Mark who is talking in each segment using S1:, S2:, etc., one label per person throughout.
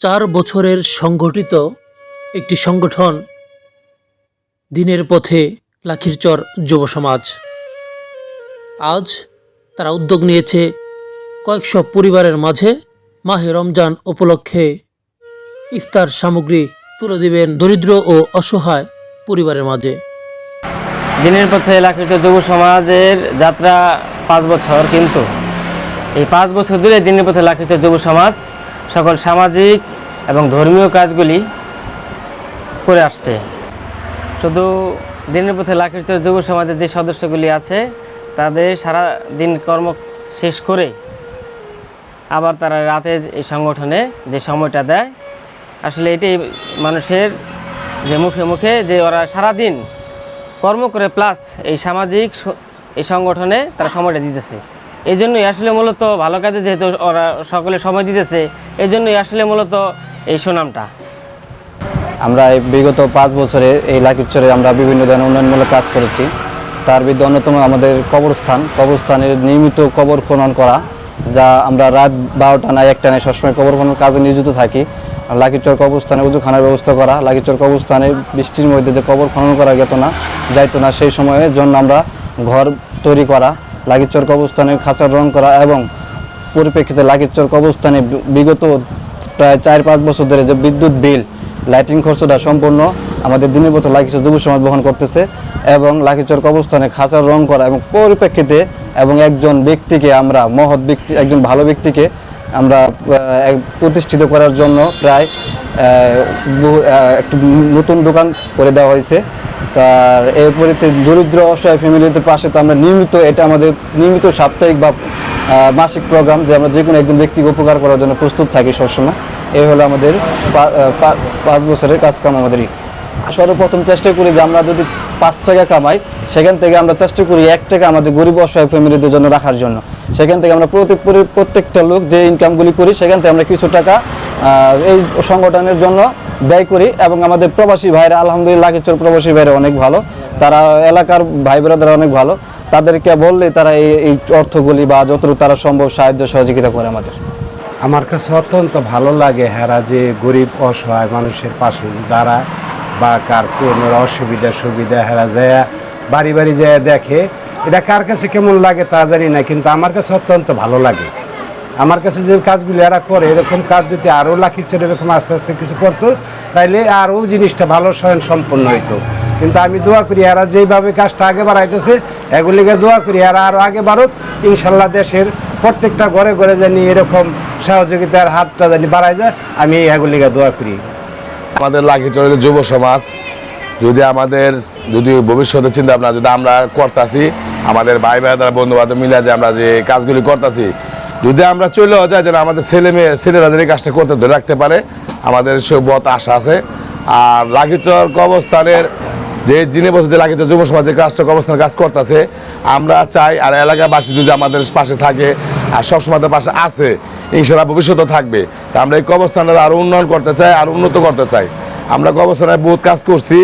S1: চার বছরের সংগঠিত একটি সংগঠন, দিনের পথে লাখিরচর যুব সমাজ। আজ তারা উদ্যোগ নিয়েছে কয়েকশো পরিবারের মাঝে মাহে রমজান উপলক্ষে ইফতার সামগ্রী তুলে দিবেন দরিদ্র ও অসহায় পরিবারের মাঝে।
S2: দিনের পথে লাখিত যুব সমাজের যাত্রা পাঁচ বছর, কিন্তু এই পাঁচ বছর ধরে দিনের পথে লাখিত যুব সমাজ সকল সামাজিক এবং ধর্মীয় কাজগুলি করে আসছে। শুধু দিনের পথে লাখিত যুব সমাজের যে সদস্যগুলি আছে, তাদের সারা দিন কর্ম শেষ করে আবার তারা রাতে এই সংগঠনে যে সময়টা দেয়, আসলে এটাই মানুষের যে মুখে মুখে যে ওরা সারাদিন কর্ম করে প্লাস এই সামাজিক এই সংগঠনে তারা সময়টা দিতেছে। এই জন্যই আসলে মূলত ভালো কাজে যেহেতু ওরা সকলে সময় দিতেছে এই জন্যই আসলে মূলত এই সুনামটা।
S3: আমরা এই বিগত পাঁচ বছরে এই লাকিরচরে আমরা বিভিন্ন ধরনের উন্নয়নমূলক কাজ করেছি। তার বিরুদ্ধে অন্যতম আমাদের কবরস্থান। কবরস্থানের নিয়মিত কবর খনন করা, যা আমরা রাত বারোটা না একটা নাই সবসময় কবর খনন কাজে নিয়োজিত থাকি। আর লাকিরচর কবরস্থানে উজুখানার ব্যবস্থা করা লাকিরচর কবরস্থানে বৃষ্টির মধ্যে যে কবর খনন করা যেত না, যাইতো না, সেই সময়ের জন্য আমরা ঘর তৈরি করা লাকিরচর কবরস্থানে খাঁচার রং করা এবং পরিপ্রেক্ষিতে লাকিরচর কবরস্থানে বি- বিগত প্রায় চার পাঁচ বছর ধরে যে বিদ্যুৎ বিল, লাইটিং খরচটা সম্পূর্ণ আমাদের দিনের মতো লাকিচর যুব সমাজ বহন করতেছে এবং লাকিচর কবরস্থানে খাঁচার রং করা এবং পরিপ্রেক্ষিতে এবং একজন ব্যক্তিকে আমরা, মহৎ ব্যক্তি, একজন ভালো ব্যক্তিকে আমরা প্রতিষ্ঠিত করার জন্য প্রায় একটু নতুন দোকান করে দেওয়া হয়েছে। তার এরপরে দরিদ্র, অসহায় ফ্যামিলিদের পাশে তো আমরা নিয়মিত, এটা আমাদের নিয়মিত সাপ্তাহিক বা মাসিক প্রোগ্রাম যে আমরা যে কোনো একজন ব্যক্তিকে উপকার করার জন্য প্রস্তুত থাকি সবসময়। এই হলো আমাদের পাঁচ বছরের কাজকাম আমাদেরই সর্বপ্রথম চেষ্টা করি যে আমরা যদি পাঁচ টাকা কামাই, সেখান থেকে আমরা চেষ্টা করি এক টাকা আমাদের গরিব, অসহায় ফ্যামিলিদের জন্য রাখার জন্য। সেখান থেকে আমরা প্রতি, প্রত্যেকটা লোক যে ইনকামগুলি করি, সেখান থেকে আমরা কিছু টাকা এই সংগঠনের জন্য ব্যয় করি এবং আমাদের প্রবাসী ভাইরা, আলহামদুলিল্লাহ কিছু প্রবাসী ভাইরা অনেক ভালো। তারা এলাকার ভাই বোনেরা অনেক ভালো। তাদেরকে বললে তারা এই এই অর্থগুলি বা যতটুকু তারা সম্ভব সাহায্য, সহযোগিতা করে আমাদের।
S4: আমার কাছে অত্যন্ত ভালো লাগে হেরা যে গরিব, অসহায় মানুষের পাশে দাঁড়ায় বা কার কোনো অসুবিধা সুবিধা হেরা যায়, বাড়ি বাড়ি যায় দেখে এটা কার কাছে কেমন লাগে তা জানি না, কিন্তু আমার কাছে অত্যন্ত ভালো লাগে। আমার কাছে যে কাজগুলি এরা করে, এরকম কাজ যদি আরও লাখির ছেড়ে এরকম আস্তে আস্তে কিছু করতো, তাইলে আরও জিনিসটা ভালো স্বয়ং সম্পন্ন হইতো। কিন্তু আমি দোয়া করি, এরা যেইভাবে কাজটা আগে বাড়াইতেছে, এগুলিকে দোয়া করি, এরা আরও আগে বাড়ুক। ইনশাল্লাহ দেশের প্রত্যেকটা ঘরে ঘরে জানি এরকম সহযোগিতার হাতটা জানি বাড়াই যায়। আমি এগুলিকে দোয়া করি।
S5: আমাদের লাখি লাখিচড়ে যুব সমাজ, যদি আমাদের, যদি ভবিষ্যতে চিন্তা ভাবনা, যদি আমরা করতাছি, আমাদের ভাই ভাই দ্বারা বন্ধু বান্ধব মিলে যে আমরা যে কাজগুলি করতাছি যদি আমরা চলেও যাই, যেন আমাদের ছেলে মেয়ে, ছেলেরা যেন এই কাজটা করতে ধরে রাখতে পারে, আমাদের সে বত আশা আছে। আর লাখিচর কবস্থানের যে জিনে বলছে যে লাখিচর যুব সমাজ যে কাজটা কবস্থানের কাজ করতেছে, আমরা চাই আর এলাকাবাসী যদি আমাদের পাশে থাকে, আর সবসময় পাশে আছে, ইনশাল্লাহ ভবিষ্যতে থাকবে। তা আমরা এই কবস্থানটা আরও উন্নয়ন করতে চাই, আর উন্নত করতে চাই। আমরা কবস্থানে বহুত কাজ করছি,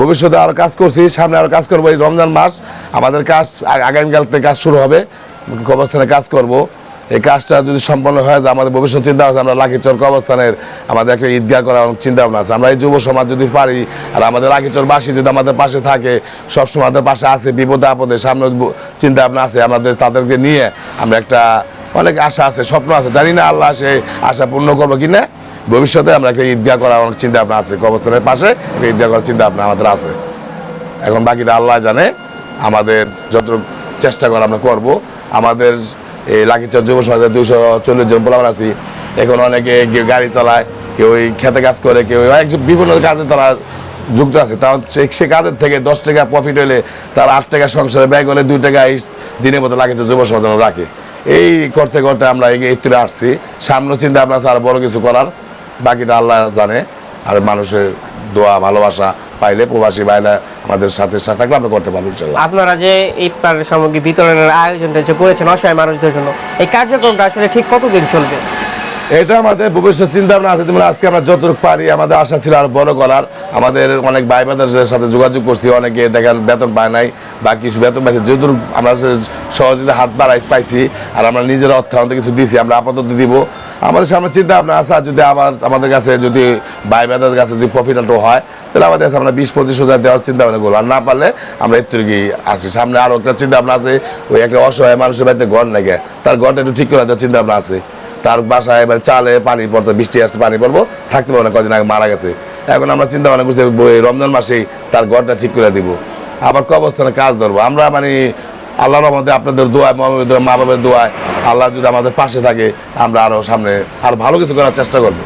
S5: ভবিষ্যতে আরও কাজ করছি, সামনে আরও কাজ করব এই রমজান মাস। আমাদের কাজ আগামীকাল থেকে কাজ শুরু হবে কবস্থানে কাজ করব। এই কাজটা যদি সম্পন্ন হয় যে আমাদের ভবিষ্যৎ চিন্তা আছে, আমরা লাখিচর কবস্থানের আমাদের একটা ঈদগাহ করার চিন্তা ভাবনা আছে। আমরা এই যুব সমাজ যদি পারি, আর আমাদের লাখিচরবাসী যদি আমাদের পাশে থাকে, সবসময় আমাদের পাশে আছে, বিপদে আপদে সামনে চিন্তা ভাবনা আছে, আমাদের তাদেরকে নিয়ে আমরা একটা অনেক আশা আছে, স্বপ্ন আছে। জানি না আল্লাহ সেই আশা পূর্ণ করব কিনা, ভবিষ্যতে আমরা একটা ঈদগাহ করার অনেক চিন্তা ভাবনা আছে কবস্থানের পাশে একটা ঈদগাহ করার চিন্তা ভাবনা আমাদের আছে। এখন বাকিটা আল্লাহ জানে, আমাদের যত চেষ্টা করা আমরা করব, আমাদের এই লাকিচর যুব সমাজের দুশো চল্লিশ জন পোলাপান আছি। এখন অনেকে গাড়ি চালায়, কেউ ওই খেতে কাজ করে, কেউ অনেক বিভিন্ন কাজে তারা যুক্ত আছে। তাও সে কাজের থেকে দশ টাকা প্রফিট হলে তার আট টাকা সংসারে ব্যয় করে দুই টাকা দিনের মতো লাগিয়েছে যুব সমাজ রাখে। এই করতে করতে আমরা এই তুলে আসছি। সামনে চিন্তা আছে আর বড় কিছু করার। বাকিটা আল্লাহ জানে। আর মানুষের দোয়া, ভালোবাসা পাইলে প্রবাসী বাইরে আমাদের সাথে সাথে থাকলে আমরা করতে পারব ইনশাল্লাহ
S2: আপনারা যে ইফতার সামগ্রী বিতরণের আয়োজনটা যে করেছেন অসহায় মানুষদের জন্য এই কার্যক্রমটা আসলে ঠিক কতদিন চলবে?
S5: এটা আমাদের ভবিষ্যৎ চিন্তা ভাবনা আছে যেমন আজকে আমরা যতটুকু পারি আমাদের আশা ছিল আরও বড় করার। আমাদের অনেক ভাই বাদের সাথে যোগাযোগ করছি অনেকে দেখেন বেতন পায় নাই বা কিছু বেতন পাইছে যেহেতু আমরা সহজে হাত বাড়াই পাইছি আর আমরা নিজের অর্থায়ন কিছু দিছি আমরা আপাতত দিব। আমাদের সামনে চিন্তা ভাবনা আছে, আর যদি আবার আমাদের কাছে যদি ভাই বেদার কাছে যদি প্রফিটেবল হয়, তাহলে আমাদের কাছে আমরা বিশ, পঁচিশ, হাজার দেওয়ার চিন্তা ভাবনা করব। আর না পারলে আমরা থেকে আসি। সামনে আরও একটা চিন্তা ভাবনা আছে, ওই একটা অসহায় মানুষের বাড়িতে ঘর লাগে তার ঘরটা একটু ঠিক করে দেওয়ার চিন্তা ভাবনা আছে। তার বাসায় এবার চালে পানি পড়তো, বৃষ্টি আসতে পানি পড়ব, থাকতে পারব না, কদিন আগে মারা গেছে। এখন আমরা চিন্তা ভাবনা করছি রমজান মাসেই তার ঘরটা ঠিক করে দিব। আবার কবস্থানে কাজ ধরবো। আমরা মানে আল্লাহর আমাদের আপনাদের দোয়ায় মহামের দোয়া মা বাবার দোয়ায় আল্লাহ যদি আমাদের পাশে থাকে, আমরা আরও সামনে আর ভালো কিছু করার চেষ্টা করব।